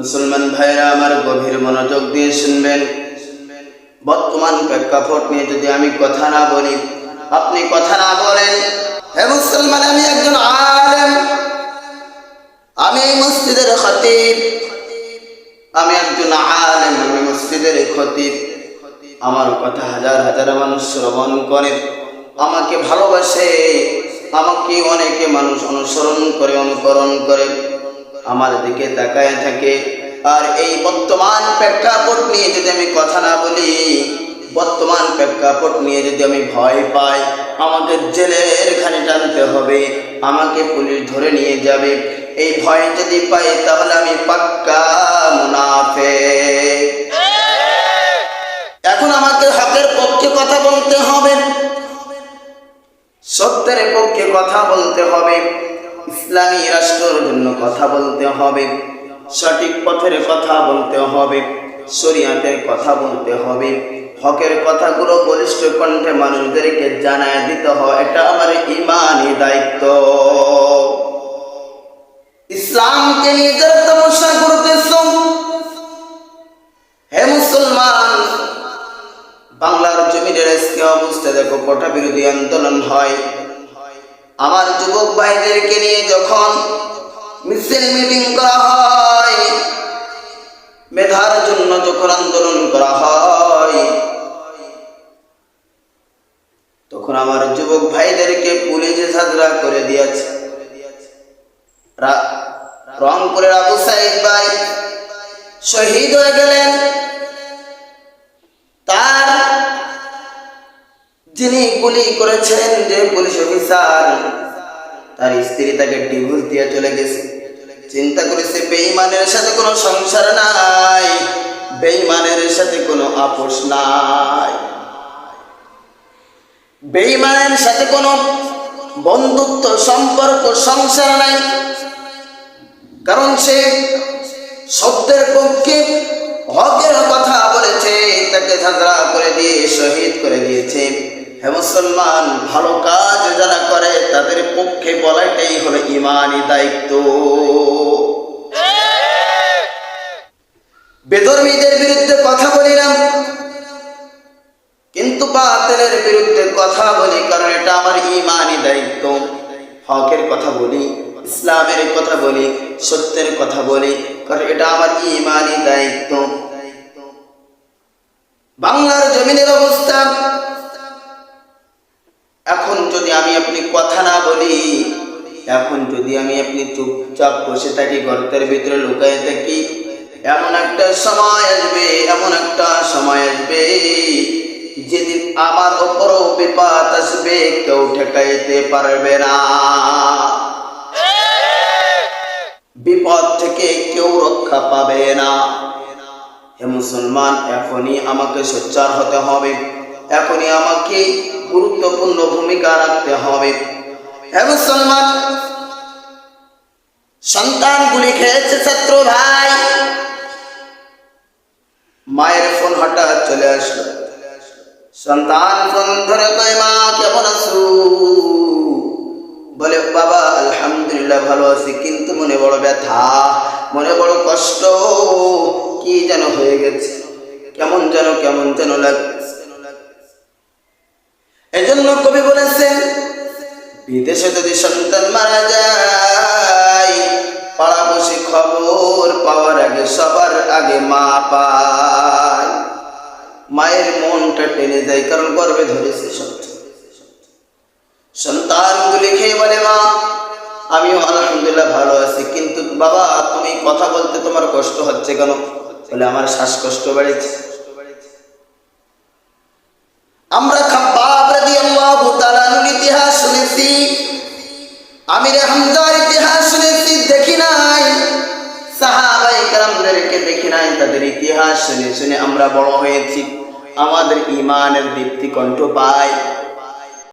মুসলমান ভাইরা আমার গভীর মনোযোগ দিয়ে শুনবেন। বর্তমান প্রেক্ষাপট নিয়ে যদি আমি কথা না বলি, আপনি কথা না বলেন, হে মুসলমান, আমি একজন আলেম। আমি মসজিদের খতিব। আমি একজন আলেম, আমি মসজিদের খতিব। আমার কথা হাজার হাজার মানুষ শ্রবণ করে, আমাকে ভালোবাসে, আমাকে অনেকে মানুষ অনুসরণ করে, অনুকরণ করে। আমার দিকে তাকায় থাকে। আর এই বর্তমান প্রেক্ষাপট নিয়ে যদি আমি কথা না বলি, বর্তমান প্রেক্ষাপট নিয়ে যদি আমি ভয় পাই আমাকে জেলের খানি টানতে হবে, আমাকে পুলিশ ধরে নিয়ে যাবে। এই ভয় যদি পাই, তাহলে আমি পাক্কা মুনাফে এখন আমাকে হকের পক্ষে কথা বলতে হবে। সত্যের পক্ষে কথা বলতে হবে। ইসলামী রাষ্ট্রের জন্য কথা বলতে হবে, সঠিক পথের কথা বলতে হবে, শরিয়াতের কথা বলতে হবে, হকের কথাগুলো বলিষ্ঠ কণ্ঠে মানুষদেরকে জানায় দিতে হয়, এটা আমার ইমানই দায়িত্ব। ইসলামকে নিজের তমস্যা করতেছ? হে মুসলমান, বাংলার জমিনের আজকে অবস্থা দেখো, কোটা বিরোধী আন্দোলন হয়। আমার যুবক ভাইদেরকে নিয়ে যখন মিছিল মিটিং করা হয়, মেধার জন্য যখন আন্দোলন করা হয়, তখন আমার যুবক ভাইদেরকে পুলিশে সাজরা করে দিয়েছে। রংপুরের আবু সাইদ ভাই শহীদ হয়ে গেলেন। গুলি করেছেন যে পুলিশ অফিসার। তার স্ত্রী তাকে ডিভোর্স দিয়ে চলে গেছে। চিন্তা করেছে, বেঈমানের সাথে কোনো সংসার নাই। বেঈমানের সাথে কোনো আপোষ নাই। বেঈমানের সাথে কোনো বন্ধুত্ব, সম্পর্ক, সংসার নাই। কারণ সে সত্যের পক্ষে হকের কথা বলেছে, তাকে ঝগড়া করে দিয়ে, শহীদ করে দিয়েছে। হে মুসলমান, ভালো কাজ যারা করে তাদের পক্ষে বলাটাই হলো ইমানই দায়িত্ব। বেধর্মীদের বিরুদ্ধে কথা বলিলাম, কিন্তু বাতিলের বিরুদ্ধে কথা বলি কারণ এটা আমার ইমানই দায়িত্ব। হকের কথা বলি, ইসলামের কথা বলি, সত্যের কথা বলি, কারণ এটা আমার ইমানই দায়িত্ব। বাংলার জমিনের অবস্থা এখন যদি আমি আপনি কথা না বলি, এখন যদি আমি আপনি চুপচাপ বসে থাকি, গর্তের ভিতরে লুকায় থাকি, এমন একটা সময় আসবে, এমন একটা সময় আসবে যেদিন আমার ওপরও বিপদ আসবে, কেউ ঠেকাইতে পারবে না। বিপদ থেকে কেউ রক্ষা পাবে না। হে মুসলমান, এখনই আমাকে সোচ্চার হতে হবে। এখনই আমাকে গুরুত্বপূর্ণ ভূমিকা রাখতে হবে। হে মুসলমান সন্তান গুলি খেয়েছে শত্রু ভাই। মায়ের ফোন হঠাৎ চলে আসলো। সন্তান ফোন ধরে কয়, মা, কেমন আছো? বলে, বাবা, আলহামদুলিল্লাহ ভালো আছি, কিন্তু মনে বড় ব্যথা, মনে বড় কষ্ট, কি যেন হয়ে গেছে, কেমন যেন কেমন যেন লাগছে। এজন্য কবি বলেছেন, বিদেশে যদি সন্তান মারা যায় পাড়া বসে খবর পাওয়ার আগে সবার আগে মা পায়। মায়ের মনটা টেনে যায় কারণ গর্বে ধরেছে সন্তান। সন্তানগুলি খেয়ে বলে মা, আমিও আলহামদুলিল্লাহ ভালো আছি, কিন্তু বাবা, তুমি কথা বলতে তোমার কষ্ট হচ্ছে কেন? বলে, আমার শ্বাসকষ্ট বেড়েছে আমরা এমন ইতিহাস শুনেছি, দেখি নাই। সাহাবাই দেখি নাই, তাদের ইতিহাস শুনে শুনে আমরা বড় হয়েছি। আমাদের ইমানের দীপ্তি কণ্ঠ পায়।